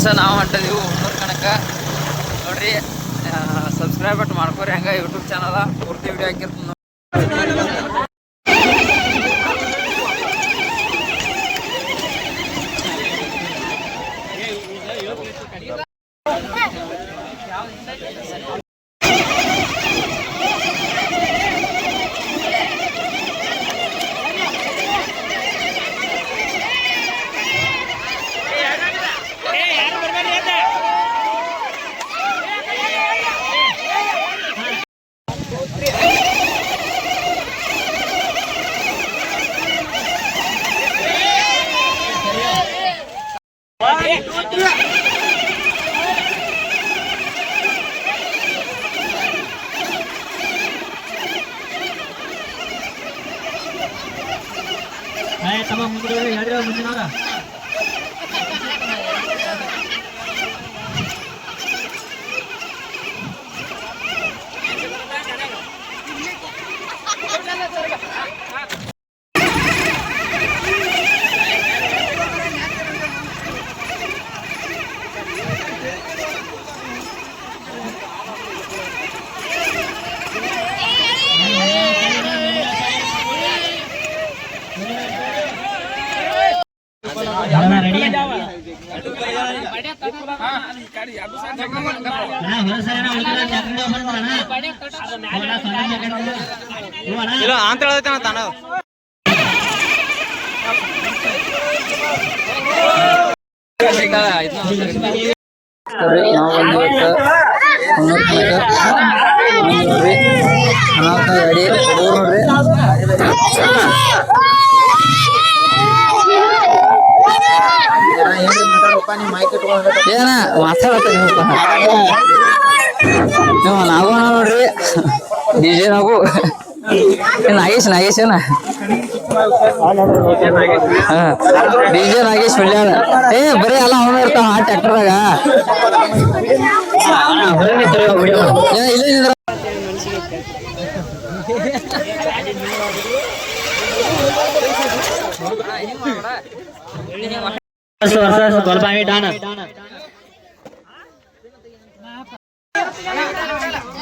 Friends ನಾವು ಹೊಂಟಿದೀವಿ ಹುಡುಗರ ಕಣಕ ನೋಡ್ರಿ ಸಬ್ಸ್ಕ್ರೈಬ್ ಬಟ್ ಮಾಡ್ಕೊರಿ ಹಂಗ ಯೂಟ್ಯೂಬ್ ಚಾನಲ್ ಪೂರ್ತಿ ವಿಡಿಯೋ ಹಾಕಿರ್ತೀನಿ ತಮ್ಮ ಇಲ್ಲ ಅಂತ ಹೇಳ್ತೇನೆ ತಾನ. ನಾವು ಗಾಡಿ ನೋಡ್ರಿ ಏನ ಮಾತಾಡತ್ತ ನೀವು ನೋಡ್ರಿ. ಡಿಜೆ ನಾವು. ನಾಗೇಶ್ ನಾಗೇಶ್ ಏನ? ಡಿಜೆ ನಾಗೇಶ್ ಹೊಳ್ಯಾಳ ಏ, ಬರೀ ಎಲ್ಲ ಅವನ ಇರ್ತಾವ, ಆ ಟ್ಯಾಕ್ಟರ್ದಾಗ ಇಲ್ಲ ಸ್ವಲ್ಪ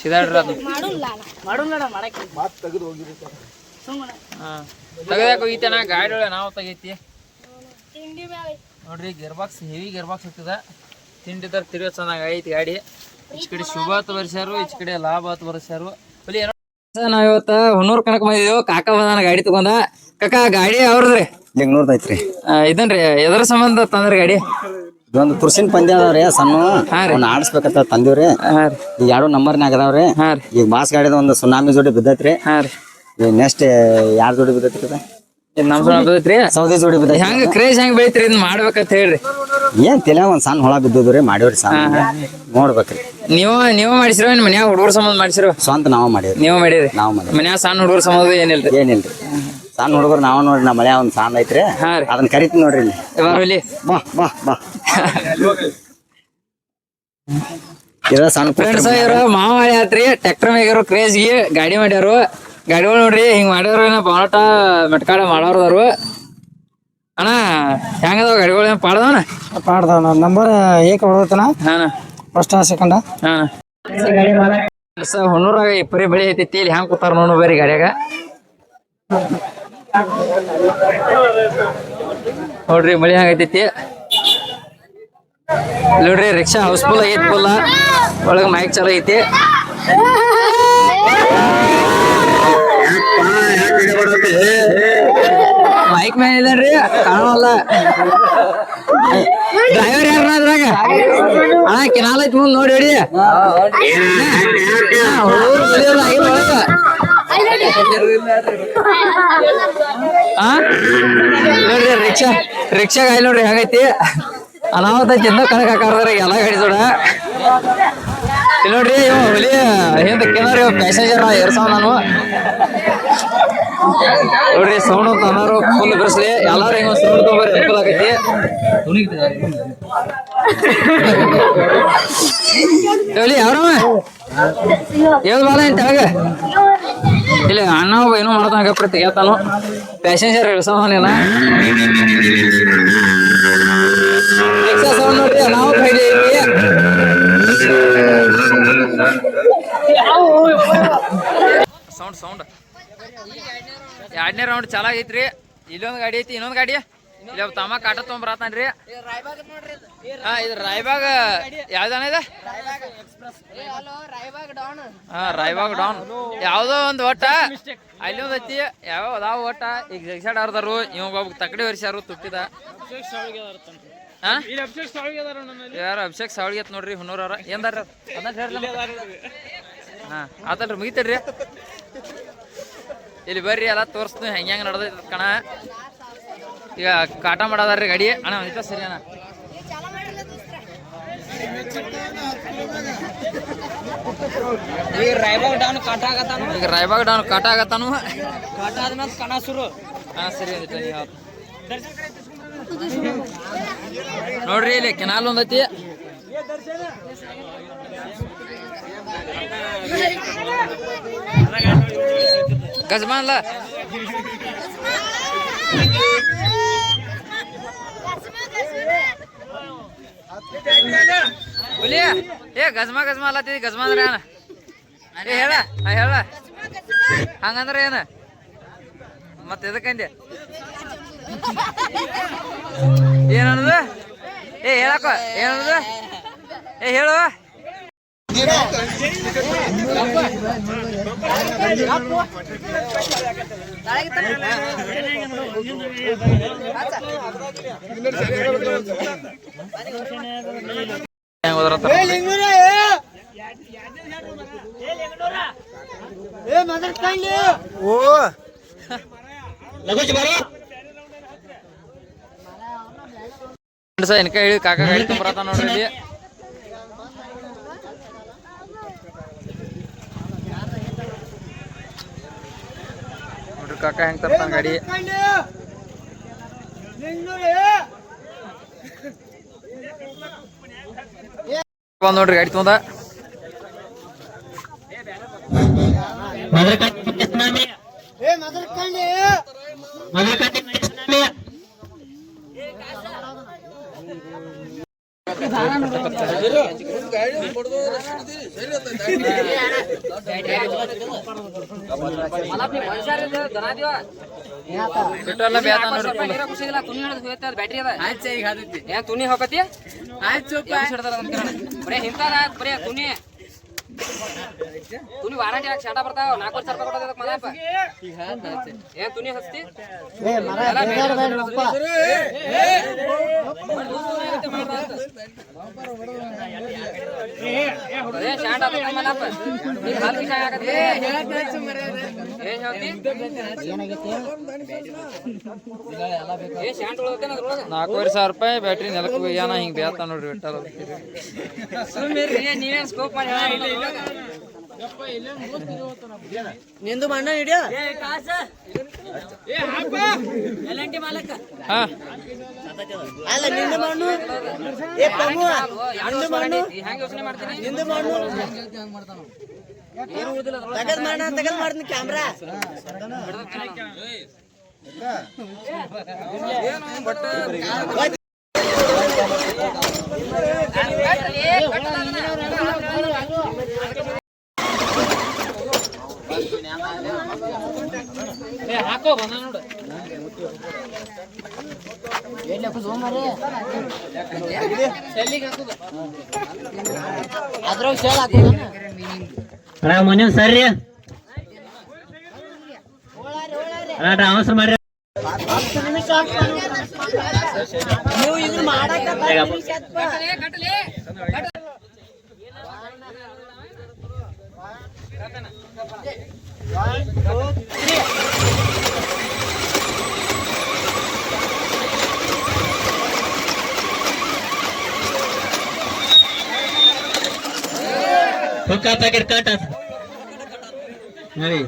ಸಿದಾಡ್ರಿ ಅದು ತೆಗದಾಕ ಹೋಗಿತ್ತೇನ ಗಾಡಿ ಒಳಗೆ ನಾವು ತೆಗೈತಿ. ನೋಡ್ರಿ gear box heavy gear box ಹತ್ತದ ತರ ತಿರುಗೋ ಚೆನ್ನಾಗಿ ಐತಿ ಗಾಡಿ. ಈಚ ಕಡೆ ಶುಭ ಅಂತ ಬರ್ಸ್ಯಾರು ಈಚ ಕಡೆ ಲಾಭ ಆತು ಬರ್ಸ್ಯಾರು. ಬಲಿ ನಾವ್ ಇವತ್ತ ಹೊನ್ನೂರ್ ಕಣಕ್ ಬಂದಿದ್ದೇವು ಕಾಕ ಬಂದಾನ ಗಾಡಿ ತಗೊಂಡ. ಕಾಕ ಗಾಡಿ ಅವ್ರದ್ರಿ ಹೆಂಗ್ ಐತ್ರಿ. ಆ, ಇದನ್ರಿ ಎದರ ಸಂಬಂಧ ತಂದ್ರಿ ಗಾಡಿ? ಇದೊಂದು ತುರ್ಸಿನ ಪಂದ್ಯ ಅದಾವ್ರಿ ಸಣ್ಣ. ಅವ್ನ ಆಡಿಸ್ಬೇಕಂತ ತಂದಿವ್ರಿ ಈಗ ಎರಡು ನಂಬರ್ನಾಗ ಅದಾವ್ರಿ ಈಗ ಬಾಸ್ ಗಾಡಿದ ಒಂದು ಸುನಾಮಿ ಜೋಡಿ ಬಿದ್ದೈತ್ರಿ ಈಗ ನೆಕ್ಸ್ಟ್ ಯಾರ ಜೋಡಿ ಬಿದ್ದೈತ್ರಿ ಇದು? ಇದ್ ನಮ್ ಸಲ ಬರ್ತೈತ್ರಿ ಸೌದಿ ಜೋಡಿ ಬಿದ್ದೈತಿ ಹೆಂಗ ಕ್ರೇಜ್ ಹೆಂಗ್ ಬೆಳಿತ್ರಿ ಇದನ್ನ ಮಾಡ್ಬೇಕಂತ ಹೇಳ್ರಿ. ಏನ್ ತಿಲ ಒಂದ್ ಸಣ್ಣ ಹೊಳ ಬಿದ್ದಿದ್ರಿ ಮಾಡಿವ್ರಿ ಸಣ್ಣ ನೋಡ್ಬೇಕ್ರಿ. ನೀವು ನೀವು ಮಾಡಿಸಿರೋ ಏನ್ ಮನ್ಯಾಗ ಹುಡುಗರ ಸಂಬಂಧ ಮಾಡಿಸಿರೋ? ಸ್ವಂತ ನಾವು ಮಾಡಿವ್ರಿ. ನೀವು ಮಾಡಿರಿ. ನಾವ್ ಮಾಡಿವ್ರಿ. ಮನ್ಯಾಗ ಸಣ್ಣ ಹುಡುಗರ ಸಂಬಂಧ ಏನಿಲ್ರಿ? ಏನಿಲ್ರಿ. ಸಣ್ಣ ಹುಡುಗರು ನಾವ್ ನೋಡ್ರಿ ನಮ್ಮ ಮನೆ ಒಂದ್ ಸಣ್ಣ ಐತ್ರಿ. ಹಾ ರೀ. ಅದನ್ನ ಕರಿತೀನಿ ನೋಡ್ರಿ ಇಲ್ಲಿ. ಬಾ ಬಾ ಬಾ ಇದ ಸಣ್ಣ ಫ್ರೆಂಡ್ಸ್ ಇವ್ರು ಮಾವ ಆತ್ರಿ ಟ್ರ್ಯಾಕ್ಟರ್ ಮೇಗಿರೋ ಕ್ರೇಜ್ಗೆ ಗಾಡಿ ಮಾಡ್ಯಾರು ಗಾಡಿಗಳು ನೋಡ್ರಿ ಹಿಂಗ್ ಮಾಡ್ಯಾರ ಏನ ಬಾಳಟ ಮೆಟ್ಕಾಡ ಮಾಡೋರ್ದವ್ರು. ಅಣ್ಣ ಹೆಂಗದಾವ ಗಾಡಿಗಳು ಏನ್ ಪಾಡ್ದವನ? ಪಾಡ್ದ ನಂಬರ್ ಏಕ ಹೊಡತನ ಹಾನ. ಫಸ್ಟ್ ಸೆಕೆಂಡ ಹಾನ. ಹೊನ್ನೂರಾಗ ಇಪ್ಪರಿ ಬೆಳಿ ಐತಿ ಇಲ್ಲಿ ಹೆಂಗ್ ಕೂತಾರ ನೋಡು ಬೇರೆ ಗಾಡ್ಯಾಗ. ನೋಡ್ರಿ ಮಳಿ ಹಂಗೈತಿ ನೋಡ್ರಿ ರಿಕ್ಷಾ ಹೌಸ್ಫುಲ್ ಆಗೈತಿ ಫುಲ್ ಒಳಗ ಮೈಕ್ ಚಲೋ ಐತಿ. ಮೈಕ್ ಮೇಲೆ ಇದ್ದಾನ್ರಿ ಕಾಣಲ್ಲ ಡ್ರೈವರ್ ಯಾರ ಅದ್ರಾಗ? ಹಾ ಕಿನಾಲ್ ಐತಿ ಮುಂದ್ ನೋಡಿ ಹೊಡಿ ನೋಡ್ರಿ, ರಿಕ್ಷಾ ರಿಕ್ಷಾ ಗಾಡಿ ನೋಡ್ರಿ, ಹೆಂಗೈತಿ? ಅನಾಹುತ ಚಿಂದ ಕಣಕ್ ಹಾಕಾರ್ದಾರ ಎಲ್ಲ ಗಾಡಿ ಜೋಡ. ನೋಡ್ರಿ, ಇವ್ ಹುಲಿ, ಹಿಂದ ಕೇನಾರಿ ಪ್ಯಾಸೆಂಜರ್ ಏರ್ಸಾವ ನಾನು. ನೋಡ್ರಿ ಸೌಂಡ್ ಅಂತ ಅನ್ನಾರು ಫುಲ್ ಬರ್ಸ್ಲಿ. ಎಲ್ಲಾರು ಹಿಂಗ ಸೌಂಡ್ ತಗೋರಿ ಅನುಕೂಲ ಆಗೈತಿ. ಹೇಳಿ ಯಾವ್ರವ? ಹೇಳ್ ಬಾಲ ಏನ್ ತೆಳಗ? ಇಲ್ಲ ಅಣ್ಣ ಒಬ್ಬ ಏನೋ ಮಾಡ್ತಾನ ಪ್ರತಿ ತೆಗಿತಾನು ಪ್ಯಾಸೆಂಜರ್ ಎಕ್ಸಾ ಸೌಂಡ್ ನೋಡ್ರಿ ನಾವು ಕೈಲಿ ಸೌಂಡ್ ಸೌಂಡ್ ಎರಡನೇ ರೌಂಡ್ ಚಾಲ ಆಗೈತ್ರಿ ಇಲ್ಲೊಂದು ಗಾಡಿ ಐತಿ, ಇನ್ನೊಂದು ಗಾಡಿ. ಇಲ್ಲಿ ತಮ್ಮ ಕಾಟ ತೊಗೊಂಬರತಾನ್ರಿ. ಹಾ ಇದು ರಾಯ್ಬಾಗ್ ಯಾವ್ದಾನ ಇದೆ? ಹಾ ರಾಯ್ಬಾಗ್ ಡೌನ್. ಯಾವ್ದೋ ಒಂದು ಒಟ್ಟ. ಅಲ್ಲಿ ಒಂದ್ ಐತಿ. ಯಾವ ಅದಾವ ಒಟ್ಟ. ಈಗ ಜಗ್ಸಾಡ್ ಆರ್ದಾರು ಇವಾಗ ಒಬ್ಬ ತಕಡಿ ವರ್ಷಾರು ತುಟ್ಟಿದ. ಹಾ? ಯಾರು ಅಭಿಷೇಕ್ ಸಾವಳಿಗೆ ನೋಡ್ರಿ ನೋಡ್ರಿ ಹುನ್ನೂರವ್ರ ಏನ್ದಾರ ಹಾ ಆತಲ್ರಿ ಮುಗಿತಡ್ರಿ ಇಲ್ಲಿ ಬರ್ರಿ ಎಲ್ಲ ತೋರಿಸ್ತು ಹೆಂಗ್ ಹೆಂಗ್ ನಡ್ದೈತಿ ಕಣ. ಈಗ ಕಾಟ ಮಾಡೋದಾರ್ರಿ ಗಾಡಿ. ಅಣ್ಣ ಒಂದಿಟ ಸರಿ ಅಣ್ಣ. ಈಗ ರಾಯಬಾಗ್ ಡೌನ್ ಕಾಟ ಆಗತ್ತಾನು? ಈಗ ರಾಯಬಾಗ್ ಡೌನ್ ಕಾಟ ಆಗತ್ತಾನು. ಕಾಟ ಆದ್ಮೇಲೆ ಕಣ ಶುರು. ಹಾ ಸರಿ ಒಂದಿಟ ನೀವ್ ಹೇಳ್. ನೋಡ್ರಿ ಇಲ್ಲಿ ಕೆನಾಲ್ ಒಂದೈತಿ. ಗಜಮಾನ್ಲ ಹುಲಿ, ಏ, ಗಜ್ಮಾ ಗಜ್ಮಾ ಅಲ್ಲತ್ತಿದಿ ಗಜ್ಮಾ ಅಂದ್ರೆ ಏನ? ಏ, ಹೇಳ ಹೇಳ ಹಂಗಂದ್ರೆ ಏನ? ಮತ್ತೆ ಎದಕ್ಕಂದೆ ಏನನ್ನದ ಏ, ಹೇಳಕ್ಕ ಏನನ್ನದ ಏ, ಹೇಳು. ಹೆಂಗ್ ಹೋದ್ರತ್ತಾರ ನೋಡಿ. ಫ್ರೆಂಡ್ಸ ಎನ್ಕ ಹೇಳಿ ಕಾಕ ಗಾಡಿ ತುಂಬರತ್ತ ನೋಡ್ರಿ ನೋಡ್ರಿ ಕಾಕ ಹೆಂಗ್ ತರ್ತಾನ ಗಾಡಿ? ಬಂದ್ ನೋಡ್ರಿ ಗಾಡಿ ತೊಂದ ಪೆಟ್ರೋಲ್ ಬೇತ ಅದ ಏನ್ ತುನಿ ಹೋಗತಿ? ಬರೇ ಹಿಂತಾದ ಬರೇ ತುನಿ. ತುನಿ ವಾರಂಟಿ ಹಾಕಿ ಶಾಟ ಬರ್ತಾವ ನಾಲ್ಕು ವರ್ಷ ರೂಪಾಯಿ ಕೊಡೋದಕ್ಕೆ ಮನಪ್ಪ ಏನ್ ತುನಿ ಹಸ್ತಿ? ಏ ಶಾಟ ಮನಪ್ಪ ನೀನ್ ಹಾಲ್ಗಿ ಶಾಟ ಆಗತ್ತೆ ಏನ್ ಹೇಳ್ತಿ ಏನ್ ಶಾಂಟ್ ಉಳ್ದೈತೆ ಅದ್ರೊಳಗೆ ನಾಲ್ಕೂವರೆ ಸಾವಿರ ರೂಪಾಯಿ ಬ್ಯಾಟ್ರಿ ನೆಲಕ್ಕೆ ಹೋಗ್ಯಾನ ಹಿಂಗ್ ಬೇತ ನೋಡ್ರಿ ಬಿಟ್ಟಾರ ನೀವೇನ್ ಸ್ಕೋಪ್ ಮಾಡಿ ನಿಂದು ಮಣ್ಣ ಹಿಡಿಯ? ಹಾ. ಅಲ್ಲ ನಿಂದು ಮಣ್ಣು? ಏ ಯೋಚನೆ ಮಾಡ್ತೀನಿ ನಿಂದು ಮಣ್ಣು? ತಗದ್ ಮಾಡ ತಗದ್ ಮಾಡ್ತೀನಿ ಕ್ಯಾಮ್ರಾ. ಹಾಕೋ ಬಂದ ನೋಡು ಅದ್ರಾಗ ಶೇಲ್ ಹಾಕೋದ ಮುಂದಿನ ಸರ್ರಿ ಟ್ರಾನ್ಸ್ಫರ್ ಮಾಡ್ರಿ. ನೀವು ಇದನ್ನ ಮಾಡಕ್ಕ ಹುಕ್ಕ ಪ್ಯಾಕೆಟ್ ಕಟ್ ನೋಡಿ